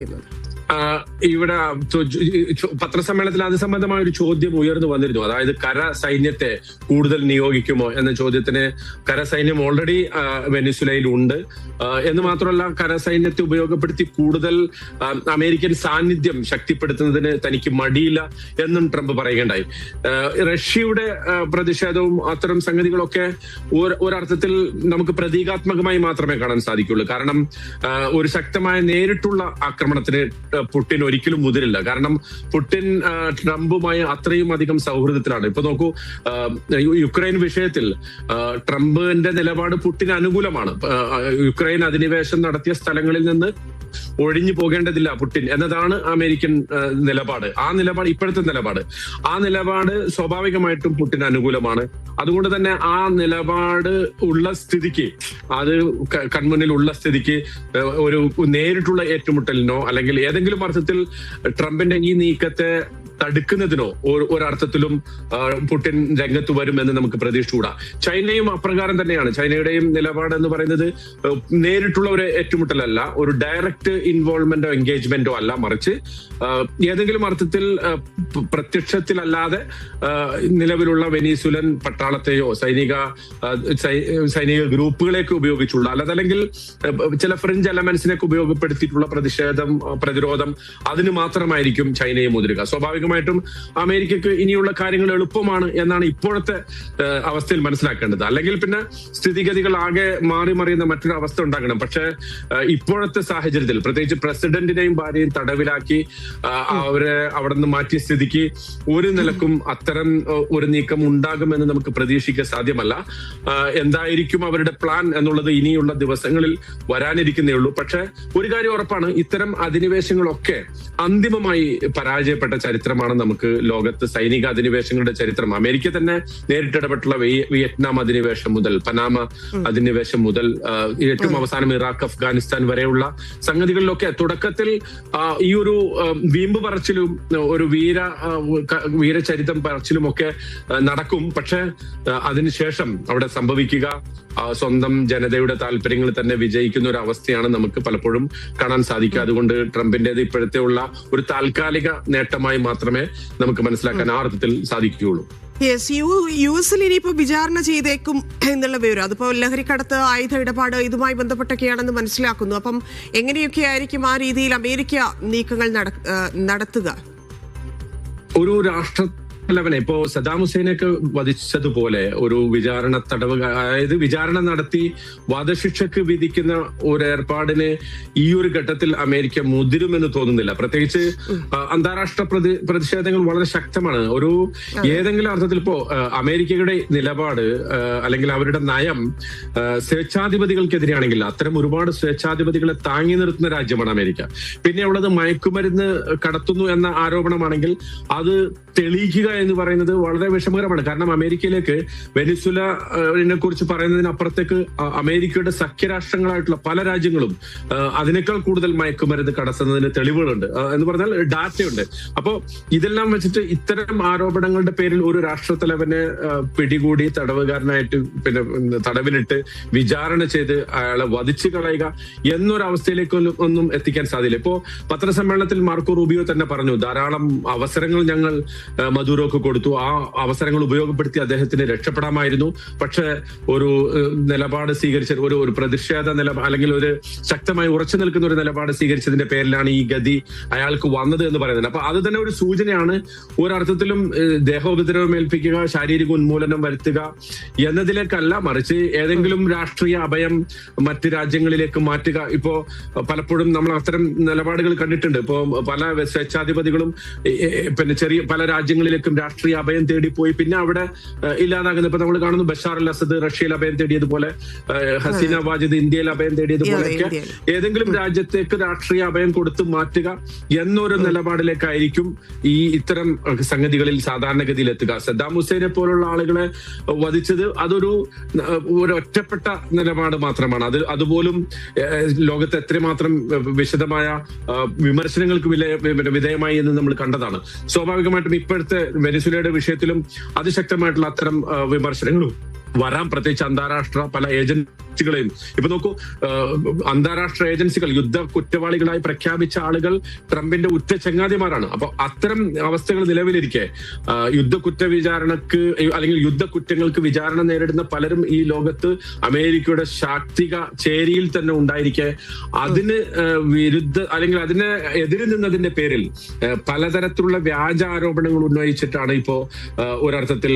ആ, ഇവിടെ പത്രസമ്മേളനത്തിൽ അത് സംബന്ധമായ ഒരു ചോദ്യം ഉയർന്നു വന്നിരുന്നു. അതായത് കര സൈന്യത്തെ കൂടുതൽ നിയോഗിക്കുമോ എന്ന ചോദ്യത്തിന് കര സൈന്യം ഓൾറെഡി വെനിസുലയിൽ ഉണ്ട് എന്ന് മാത്രമല്ല കര സൈന്യത്തെ ഉപയോഗപ്പെടുത്തി കൂടുതൽ അമേരിക്കൻ സാന്നിധ്യം ശക്തിപ്പെടുത്തുന്നതിന് തനിക്ക് മടിയില്ല എന്നും ട്രംപ് പറയുകയുണ്ടായി. റഷ്യയുടെ പ്രതിഷേധവും അത്തരം സംഗതികളൊക്കെ ഒരു- ഒരർത്ഥത്തിൽ നമുക്ക് പ്രതീകാത്മകമായി മാത്രമേ കാണാൻ സാധിക്കുള്ളൂ. കാരണം ഒരു ശക്തമായ നേരിട്ടുള്ള ആക്രമണത്തിന് പുടിൻ ഒരിക്കലും മുതിരില്ല. കാരണം പുടിൻ ട്രംപുമായി അത്രയും അധികം സൗഹൃദത്തിലാണ്. ഇപ്പൊ നോക്കൂ യുക്രൈൻ വിഷയത്തിൽ ട്രംപിന്റെ നിലപാട് പുടിന് അനുകൂലമാണ്. യുക്രൈൻ അധിനിവേശം നടത്തിയ സ്ഥലങ്ങളിൽ നിന്ന് ഒഴിഞ്ഞു പോകേണ്ടതില്ല പുടിൻ എന്നതാണ് അമേരിക്കൻ നിലപാട്. ആ നിലപാട് ഇപ്പോഴത്തെ നിലപാട്. ആ നിലപാട് സ്വാഭാവികമായിട്ടും പുടിന് അനുകൂലമാണ്. അതുകൊണ്ട് തന്നെ ആ നിലപാട് ഉള്ള സ്ഥിതിക്ക് അത് കൺമുന്നിൽ ഉള്ള സ്ഥിതിക്ക് ഒരു നേരിട്ടുള്ള ഏറ്റുമുട്ടലിനോ അല്ലെങ്കിൽ ഏതെങ്കിലും അർത്ഥത്തിൽ ട്രംപിന്റെ ഈ നീക്കത്തെ തടുക്കുന്നതിനോ ഒരർത്ഥത്തിലും പുടിൻ രംഗത്ത് വരുമെന്ന് നമുക്ക് പ്രതീക്ഷിച്ചുകൂടാ. ചൈനയും അപ്രകാരം തന്നെയാണ്. ചൈനയുടെയും നിലപാട് എന്ന് പറയുന്നത് നേരിട്ടുള്ള ഒരു ഏറ്റുമുട്ടലല്ല ഒരു ഡയറക്റ്റ് ഇൻവോൾവ്മെന്റോ എൻഗേജ്മെന്റോ അല്ല മറിച്ച് ഏതെങ്കിലും അർത്ഥത്തിൽ പ്രത്യക്ഷത്തിലല്ലാതെ നിലവിലുള്ള വെനീസുലൻ പട്ടാളത്തെയോ സൈനിക സൈനിക ഗ്രൂപ്പുകളെയൊക്കെ ഉപയോഗിച്ചുള്ള. അല്ലതല്ലെങ്കിൽ ചില ഫ്രഞ്ച് എലമെന്റ്സിനെയൊക്കെ ഉപയോഗപ്പെടുത്തിയിട്ടുള്ള പ്രതിഷേധം പ്രതിരോധം അതിന് മാത്രമായിരിക്കും ചൈനയെ മുതിരുക. സ്വാഭാവികമായിട്ടും അമേരിക്കക്ക് ഇനിയുള്ള കാര്യങ്ങൾ എളുപ്പമാണ് എന്നാണ് ഇപ്പോഴത്തെ അവസ്ഥയിൽ മനസ്സിലാക്കേണ്ടത്. അല്ലെങ്കിൽ പിന്നെ സ്ഥിതിഗതികൾ ആകെ മാറി മറിയുന്ന മറ്റൊരു അവസ്ഥ ഉണ്ടാകണം. പക്ഷെ ഇപ്പോഴത്തെ സാഹചര്യത്തിൽ പ്രത്യേകിച്ച് പ്രസിഡന്റിനെയും ഭാര്യയും തടവിലാക്കി അവരെ അവിടെ നിന്ന് മാറ്റിയ സ്ഥിതിക്ക് ഒരു നിലക്കും അത്തരം ഒരു നീക്കം ഉണ്ടാകുമെന്ന് നമുക്ക് പ്രതീക്ഷിക്കാൻ സാധ്യമല്ല. എന്തായിരിക്കും അവരുടെ പ്ലാൻ എന്നുള്ളത് ഇനിയുള്ള ദിവസങ്ങളിൽ വരാനിരിക്കുന്നേ ഉള്ളൂ. പക്ഷെ ഒരു കാര്യം ഉറപ്പാണ്. ഇത്തരം അധിനിവേശങ്ങളൊക്കെ അന്തിമമായി പരാജയപ്പെട്ട ചരിത്രമാണ് നമുക്ക് ലോകത്ത് സൈനിക അധിനിവേശങ്ങളുടെ ചരിത്രം. അമേരിക്ക തന്നെ നേരിട്ടിടപെട്ടുള്ള വിയ- വിയറ്റ്നാം അധിനിവേശം മുതൽ പനാമ അധിനിവേശം മുതൽ ഏറ്റവും അവസാനം ഇറാഖ് അഫ്ഗാനിസ്ഥാൻ വരെയുള്ള സംഗതികളിലൊക്കെ തുടക്കത്തിൽ ഈ ഒരു വീമ്പ് പറച്ചിലും ഒരു വീര വീരചരിത്രം പറച്ചിലും ഒക്കെ നടക്കും. പക്ഷെ അതിനുശേഷം അവിടെ സംഭവിക്കുക സ്വന്തം ജനതയുടെ താല്പര്യങ്ങൾ തന്നെ വിജയിക്കുന്ന ഒരു അവസ്ഥയാണ് നമുക്ക് പലപ്പോഴും കാണാൻ സാധിക്കുക. അതുകൊണ്ട് ട്രംപിന്റേത് ഇപ്പോഴത്തെ ഉള്ള ഒരു താൽക്കാലിക നേട്ടമായി മാത്രമേ നമുക്ക് മനസ്സിലാക്കാൻ ആ അർത്ഥത്തിൽ സാധിക്കുകയുള്ളൂ. യെസ് യു യു എസിൽ ഇനിയിപ്പോ വിചാരണ ചെയ്തേക്കും എന്നുള്ള വിവരം. അതിപ്പോ ലഹരിക്കടത്ത് ആയുധ ഇടപാട് ഇതുമായി ബന്ധപ്പെട്ടൊക്കെയാണെന്ന് മനസ്സിലാക്കുന്നു. അപ്പം എങ്ങനെയൊക്കെ ആയിരിക്കും ആ രീതിയിൽ അമേരിക്ക നീക്കങ്ങൾ നടത്തുക? ഒരു രാഷ്ട്ര തലവനെ ഇപ്പോ സദാം ഹുസൈനൊക്കെ വധിച്ചതുപോലെ ഒരു വിചാരണ തടവ് അതായത് വിചാരണ നടത്തി വധശിക്ഷക്ക് വിധിക്കുന്ന ഒരു ഏർപ്പാടിന് ഈ ഒരു ഘട്ടത്തിൽ അമേരിക്ക മുതിരുമെന്ന് തോന്നുന്നില്ല. പ്രത്യേകിച്ച് അന്താരാഷ്ട്ര പ്രതി പ്രതിഷേധങ്ങൾ വളരെ ശക്തമാണ്. ഒരു ഏതെങ്കിലും അർത്ഥത്തിൽ ഇപ്പോ അമേരിക്കയുടെ നിലപാട് അല്ലെങ്കിൽ അവരുടെ നയം സ്വേച്ഛാധിപതികൾക്കെതിരെയാണെങ്കിൽ അത്തരം ഒരുപാട് സ്വേച്ഛാധിപതികളെ താങ്ങി നിർത്തുന്ന രാജ്യമാണ് അമേരിക്ക. പിന്നെ ഉള്ളത് മയക്കുമരുന്ന് കടത്തുന്നു എന്ന ആരോപണമാണെങ്കിൽ അത് തെളിയിക്കുക എന്ന് പറയുന്നത് വളരെ വിഷമകരമാണ്. കാരണം അമേരിക്കയിലേക്ക് വെനിസുലിനെ കുറിച്ച് പറയുന്നതിനപ്പുറത്തേക്ക് അമേരിക്കയുടെ സഖ്യരാഷ്ട്രങ്ങളായിട്ടുള്ള പല രാജ്യങ്ങളും അതിനേക്കാൾ കൂടുതൽ മയക്കുമരുന്ന് കടത്തുന്നതിന് തെളിവുകളുണ്ട്. എന്ന് പറഞ്ഞാൽ ഡാറ്റയുണ്ട്. അപ്പോ ഇതെല്ലാം വെച്ചിട്ട് ഇത്തരം ആരോപണങ്ങളുടെ പേരിൽ ഒരു രാഷ്ട്രത്തലവനെ തലവനെ പിടികൂടി തടവുകാരനായിട്ട് പിന്നെ തടവിലിട്ട് വിചാരണ ചെയ്ത് അയാളെ വധിച്ചു കളയുക എന്നൊരവസ്ഥയിലേക്ക് ഒന്നും- എത്തിക്കാൻ സാധ്യത ഇപ്പോ പത്രസമ്മേളനത്തിൽ മാർക്കോ റൂബിയോ തന്നെ പറഞ്ഞു ധാരാളം അവസരങ്ങൾ ഞങ്ങൾ ആ, മദൂരോക്ക് കൊടുത്തു. ആ അവസരങ്ങൾ ഉപയോഗപ്പെടുത്തി അദ്ദേഹത്തിന് രക്ഷപ്പെടാമായിരുന്നു. പക്ഷെ ഒരു നിലപാട് സ്വീകരിച്ച ഒരു ഒരു പ്രതിഷേധ നില അല്ലെങ്കിൽ ഒരു ശക്തമായി ഉറച്ചു നിൽക്കുന്ന ഒരു നിലപാട് സ്വീകരിച്ചതിന്റെ പേരിലാണ് ഈ ഗതി അയാൾക്ക് വന്നത് എന്ന് പറയുന്നത്. അപ്പൊ അത് തന്നെ ഒരു സൂചനയാണ്. ഒരർത്ഥത്തിലും ദേഹോപദ്രവം ഏൽപ്പിക്കുക ശാരീരിക ഉന്മൂലനം വരുത്തുക എന്നതിലേക്കല്ല മറിച്ച് ഏതെങ്കിലും രാഷ്ട്രീയ അഭയം മറ്റ് രാജ്യങ്ങളിലേക്ക് മാറ്റുക. ഇപ്പോ പലപ്പോഴും നമ്മൾ അത്തരം നിലപാടുകൾ കണ്ടിട്ടുണ്ട്. ഇപ്പോ പല സ്വേച്ഛാധിപതികളും പിന്നെ ചെറിയ പല രാജ്യങ്ങളിലേക്കും രാഷ്ട്രീയ അഭയം തേടി പോയി പിന്നെ അവിടെ ഏ, ഇല്ലാതാകുന്ന ഇപ്പൊ നമ്മൾ കാണുന്നു ബഷാർ അൽ അസദ് റഷ്യയിൽ അഭയം തേടിയതുപോലെ ഹസീന വാജിദ് ഇന്ത്യയിൽ അഭയം തേടിയതുപോലെയൊക്കെ. ഏതെങ്കിലും രാജ്യത്തേക്ക് രാഷ്ട്രീയ അഭയം കൊടുത്തു മാറ്റുക എന്നൊരു നിലപാടിലേക്കായിരിക്കും ഈ ഇത്തരം സംഗതികളിൽ സാധാരണഗതിയിൽ എത്തുക സദ്ദാം ഹുസൈനെ പോലുള്ള ആളുകളെ വധിച്ചത് അതൊരു ഒരു ഒറ്റപ്പെട്ട നിലപാട് മാത്രമാണ്. അത് അതുപോലും ലോകത്ത് എത്രമാത്രം വിശദമായ വിമർശനങ്ങൾക്ക് വിധേയമായി എന്ന് നമ്മൾ കണ്ടതാണ്. സ്വാഭാവികമായിട്ടും ഇപ്പോഴത്തെ വെനിസുലയുടെ വിഷയത്തിലും അതിശക്തമായിട്ടുള്ള അത്തരം വിമർശനങ്ങളും. വരാം പ്രത്യേകിച്ച് അന്താരാഷ്ട്ര പല ഏജൻസികളും ശക്തികളെയും. ഇപ്പൊ നോക്കൂ അന്താരാഷ്ട്ര ഏജൻസികൾ യുദ്ധ കുറ്റവാളികളായി പ്രഖ്യാപിച്ച ആളുകൾ ട്രംപിന്റെ ഉറ്റ ചങ്ങാതിമാരാണ്. അപ്പൊ അത്തരം അവസ്ഥകൾ നിലവിലിരിക്കെ യുദ്ധ കുറ്റ വിചാരണക്ക് അല്ലെങ്കിൽ യുദ്ധ കുറ്റങ്ങൾക്ക് വിചാരണ നേരിടുന്ന പലരും ഈ ലോകത്ത് അമേരിക്കയുടെ ശാക്തിക ചേരിയിൽ തന്നെ ഉണ്ടായിരിക്കെ. അതിന് വിരുദ്ധ അല്ലെങ്കിൽ അതിന് എതിര് നിന്നതിന്റെ പേരിൽ പലതരത്തിലുള്ള വ്യാജ ആരോപണങ്ങൾ ഉന്നയിച്ചിട്ടാണ് ഇപ്പോ ഒരർത്ഥത്തിൽ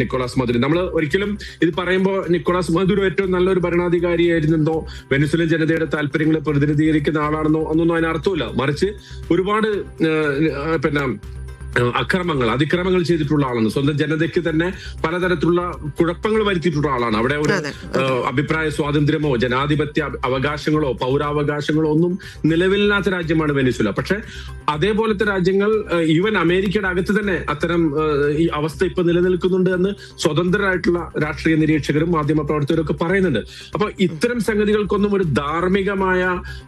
നിക്കോളാസ് മധുര നമ്മൾ ഒരിക്കലും ഇത് പറയുമ്പോൾ നിക്കോളാസ് മധുര ഏറ്റവും നല്ലൊരു ഭരണാധികാരിയായിരുന്നെന്നോ വെനസ്വലൻ ജനതയുടെ താല്പര്യങ്ങളെ പ്രതിനിധീകരിക്കുന്ന ആളാണെന്നോ ഒന്നൊന്നും അതിന് അർത്ഥമില്ല. മറിച്ച് ഒരുപാട് പിന്നെ അക്രമങ്ങൾ അതിക്രമങ്ങൾ ചെയ്തിട്ടുള്ള ആളാണ്. സ്വന്തം ജനതയ്ക്ക് തന്നെ പലതരത്തിലുള്ള കുഴപ്പങ്ങൾ വരുത്തിയിട്ടുള്ള ആളാണ്. അവിടെ ഒരു അഭിപ്രായ സ്വാതന്ത്ര്യമോ ജനാധിപത്യ അവകാശങ്ങളോ പൗരാവകാശങ്ങളോ ഒന്നും നിലവിലില്ലാത്ത രാജ്യമാണ് വെനിസുല പക്ഷെ അതേപോലത്തെ രാജ്യങ്ങൾ ഈവൻ അമേരിക്കയുടെ അകത്ത് തന്നെ അത്തരം ഈ അവസ്ഥ ഇപ്പൊ നിലനിൽക്കുന്നുണ്ട് എന്ന് സ്വതന്ത്രരായിട്ടുള്ള രാഷ്ട്രീയ നിരീക്ഷകരും മാധ്യമ പ്രവർത്തകരും ഒക്കെ പറയുന്നുണ്ട്. അപ്പൊ ഇത്തരം സംഗതികൾക്കൊന്നും ഒരു ധാർമ്മികമായ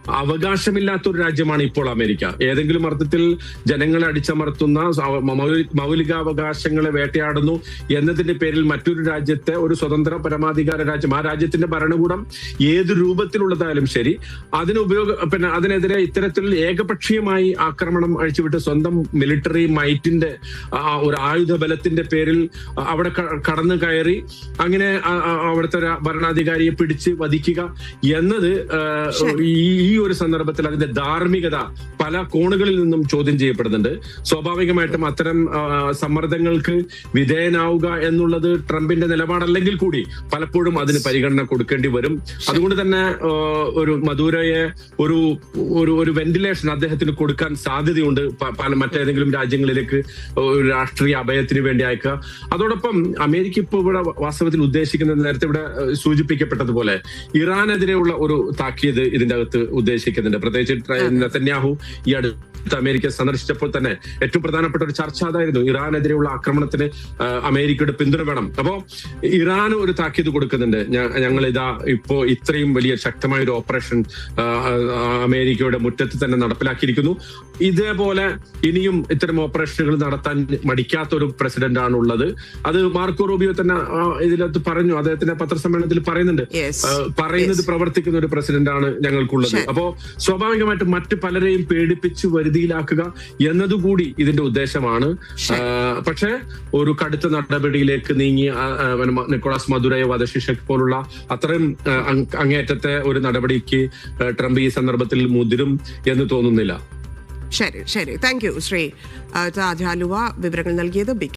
അവകാശമില്ലാത്ത ഒരു രാജ്യമാണ് ഇപ്പോൾ അമേരിക്ക. ഏതെങ്കിലും അർത്ഥത്തിൽ ജനങ്ങളെ അടിച്ചമർത്തുന്ന മൗലികാവകാശങ്ങളെ വേട്ടയാടുന്നു. എന്നതിന്റെ പേരിൽ മറ്റൊരു രാജ്യത്തെ ഒരു സ്വതന്ത്ര പരമാധികാര രാജ്യം ആ രാജ്യത്തിന്റെ ഭരണകൂടം ഏത് രൂപത്തിലുള്ളതായാലും ശരി അതിന് ഉപയോഗ പിന്നെ അതിനെതിരെ ഇത്തരത്തിൽ ഏകപക്ഷീയമായി ആക്രമണം അഴിച്ചുവിട്ട് സ്വന്തം മിലിറ്ററി മൈറ്റിന്റെ ഒരു ആയുധ ബലത്തിന്റെ പേരിൽ അവിടെ കടന്നു കയറി അങ്ങനെ അവിടുത്തെ ഭരണാധികാരിയെ പിടിച്ച് വധിക്കുക എന്നത് ഈ ഒരു സന്ദർഭത്തിൽ അതിന്റെ ധാർമ്മികത പല കോണുകളിൽ നിന്നും ചോദ്യം ചെയ്യപ്പെടുന്നുണ്ട്. സ്വാഭാവികമായിട്ടും അത്തരം സമ്മർദ്ദങ്ങൾക്ക് വിധേയനാവുക എന്നുള്ളത് ട്രംപിന്റെ നിലപാടല്ലെങ്കിൽ കൂടി പലപ്പോഴും അതിന് പരിഗണന കൊടുക്കേണ്ടി വരും. അതുകൊണ്ട് തന്നെ ഒരു മധുരയെ ഒരു ഒരു ഒരു വെന്റിലേഷൻ അദ്ദേഹത്തിന് കൊടുക്കാൻ സാധ്യതയുണ്ട്. പല മറ്റേതെങ്കിലും രാജ്യങ്ങളിലേക്ക് ഒരു രാഷ്ട്രീയ അഭയത്തിന് വേണ്ടി അയക്കുക. അതോടൊപ്പം അമേരിക്ക ഇപ്പോൾ ഇവിടെ വാസ്തവത്തിൽ ഉദ്ദേശിക്കുന്നത് നേരത്തെ ഇവിടെ സൂചിപ്പിക്കപ്പെട്ടതുപോലെ ഇറാനെതിരെയുള്ള ഒരു താക്കീത് ഇതിന്റെ അകത്ത് ഉദ്ദേശിക്കുന്നുണ്ട്. പ്രത്യേകിച്ച് നെത്തന്യാഹു നെതന്യാഹു ഈ അടുത്ത് അമേരിക്ക സന്ദർശിച്ചപ്പോൾ തന്നെ ഏറ്റവും പ്രധാനപ്പെട്ട ഒരു ചർച്ച അതായിരുന്നു ഇറാനെതിരെയുള്ള ആക്രമണത്തിന് അമേരിക്കയുടെ പിന്തുണ വേണം. അപ്പോ ഇറാൻ ഒരു താക്കീത് കൊടുക്കുന്നുണ്ട്. ഞങ്ങൾ ഇതാ ഇപ്പോ ഇത്രയും വലിയ ശക്തമായ ഒരു ഓപ്പറേഷൻ അമേരിക്കയുടെ മുറ്റത്ത് തന്നെ നടപ്പിലാക്കിയിരിക്കുന്നു. ഇതേപോലെ ഇനിയും ഇത്തരം ഓപ്പറേഷനുകൾ നടത്താൻ മടിക്കാത്ത ഒരു പ്രസിഡന്റ് ആണ് ഉള്ളത് അത് മാർക്കോ റൂബിയോ തന്നെ ഇതിനകത്ത് പറഞ്ഞു. അദ്ദേഹത്തിന്റെ പത്രസമ്മേളനത്തിൽ പറയുന്നുണ്ട്. പറയുന്നത് പ്രവർത്തിക്കുന്ന ഒരു പ്രസിഡന്റ് ആണ് ഞങ്ങൾക്കുള്ളത്. അപ്പോ സ്വാഭാവികമായിട്ടും മറ്റു പലരെയും പേടിപ്പിച്ച് വരുതിയിലാക്കുക എന്നതുകൂടി ഇതിന്റെ ഉദ്ദേശമാണ്. പക്ഷെ ഒരു കടുത്ത നടപടിയിലേക്ക് നീങ്ങി നിക്കോളാസ് മധുരയെ വധശിക്ഷ പോലുള്ള അത്രയും അങ്ങേറ്റത്തെ ഒരു നടപടിക്ക് ട്രംപ് ഈ സന്ദർഭത്തിൽ മുതിരും എന്ന് തോന്നുന്നില്ല. ശരി ശരി. താങ്ക് യു ശ്രീ ആ, താജ് ആലുവ വിവരങ്ങൾ നൽകിയത് ബിഗ്